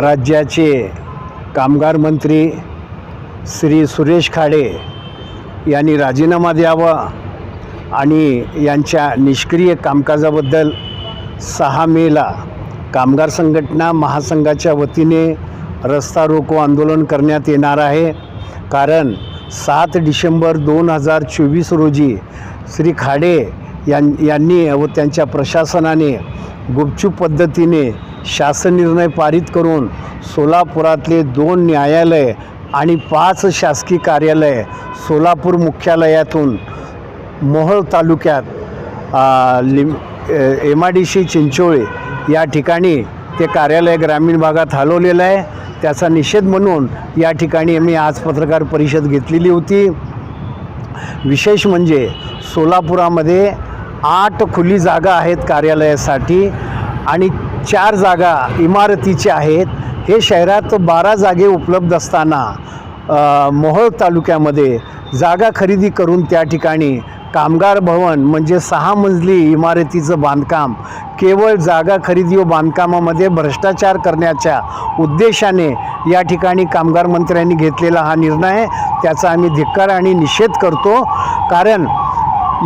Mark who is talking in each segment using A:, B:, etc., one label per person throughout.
A: राज्याचे कामगार मंत्री श्री सुरेश खाडे यांनी राजीनामा द्यावा आणि यांच्या निष्क्रिय कामकाजाबद्दल सहा मेला कामगार संघटना महासंघाच्या वतीने रस्ता रोको आंदोलन करण्यात येणार आहे. कारण सात डिसेंबर दोन हजार चोवीस रोजी श्री खाडे यां यांनी व त्यांच्या प्रशासनाने गुपचूप पद्धतीने शासन निर्णय पारित करून सोलापुरातले दोन न्यायालय आणि पाच शासकीय कार्यालय सोलापूर मुख्यालयातून मोहोळ तालुक्यात लिम M I D C Chincholi या ठिकाणी ते कार्यालय ग्रामीण भागात हलवलेलं आहे. त्याचा निषेध म्हणून या ठिकाणी आम्ही आज पत्रकार परिषद घेतलेली होती. विशेष म्हणजे सोलापुरामध्ये आठ खुली जागा आहेत कार्यालयासाठी आणि चार जागा इमारतीच्या आहेत. हे शहरात बारा जागे उपलब्ध असताना मोहोळ तालुक्यामध्ये जागा खरेदी करून त्या ठिकाणी कामगार भवन म्हणजे सहा मजली इमारतीचं बांधकाम केवळ जागा खरेदी व बांधकामामध्ये भ्रष्टाचार करण्याच्या उद्देशाने या ठिकाणी कामगार मंत्र्यांनी घेतलेला हा निर्णय आहे. त्याचा आम्ही धिक्कार आणि निषेध करतो. कारण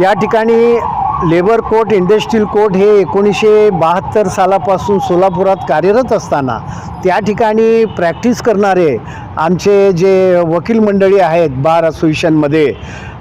A: या ठिकाणी लेबर कोर्ट इंडस्ट्रील कोर्ट हे एकोणीसशे बहात्तर सालापासून सोलापुरात कार्यरत असताना त्या ठिकाणी प्रॅक्टिस करणारे आमचे जे वकील मंडळी आहेत बार असोसिएशनमध्ये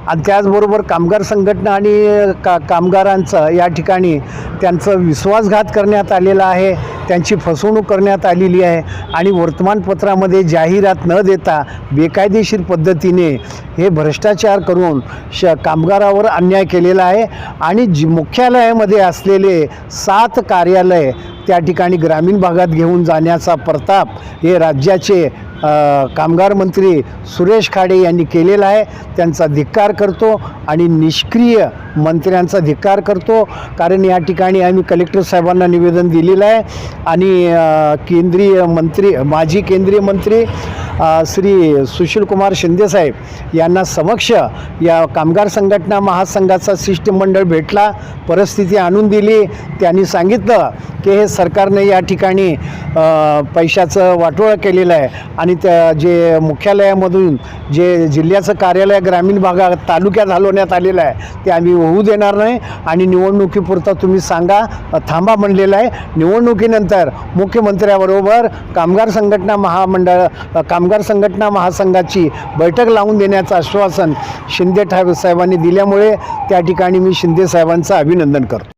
A: आणि त्याचबरोबर कामगार संघटना आणि का कामगारांचं या ठिकाणी त्यांचं विश्वासघात करण्यात आलेला आहे. त्यांची फसवणूक करण्यात आलेली आहे आणि वर्तमानपत्रामध्ये जाहिरात न देता बेकायदेशीर पद्धतीने हे भ्रष्टाचार करून श कामगारावर अन्याय केलेला आहे आणि जी मुख्यालयामध्ये असलेले सात कार्यालय त्या ठिकाणी ग्रामीण भागात घेऊन जाण्याचा प्रताप हे राज्याचे कामगार मंत्री सुरेश खाडे यांनी केलेला आहे. त्यांचा धिक्कार करतो आणि निष्क्रिय मंत्र्यांचा धिक्कार करतो. कारण या ठिकाणी आम्ही कलेक्टर साहेबांना निवेदन दिलेलं आहे. आणि केंद्रीय मंत्री माजी केंद्रीय मंत्री श्री सुशीलकुमार शिंदेसाहेब यांना समक्ष या कामगार संघटना महासंघाचा शिष्टमंडळ भेटला परिस्थिती आणून दिली. त्यांनी सांगितलं की हे सरकारने या ठिकाणी पैशाचं वाटोळं केलेलं आहे आणि त्या जे मुख्यालयामधून जे जिल्ह्याचं कार्यालय ग्रामीण भागात तालुक्यात हलवण्यात आलेलं आहे ते आम्ही होऊ देणार नाही आणि निवडणुकीपुरता तुम्ही सांगा थांबा म्हणलेलं आहे. निवडणुकीनंतर मुख्यमंत्र्याबरोबर कामगार संघटना महामंडळ काम कामगार संघटना महासंघाची बैठक लावून देण्याचं आश्वासन शिंदे ठाकरे साहेबांनी दिल्यामुळे त्या ठिकाणी मी शिंदे साहेबांचं अभिनंदन करतो.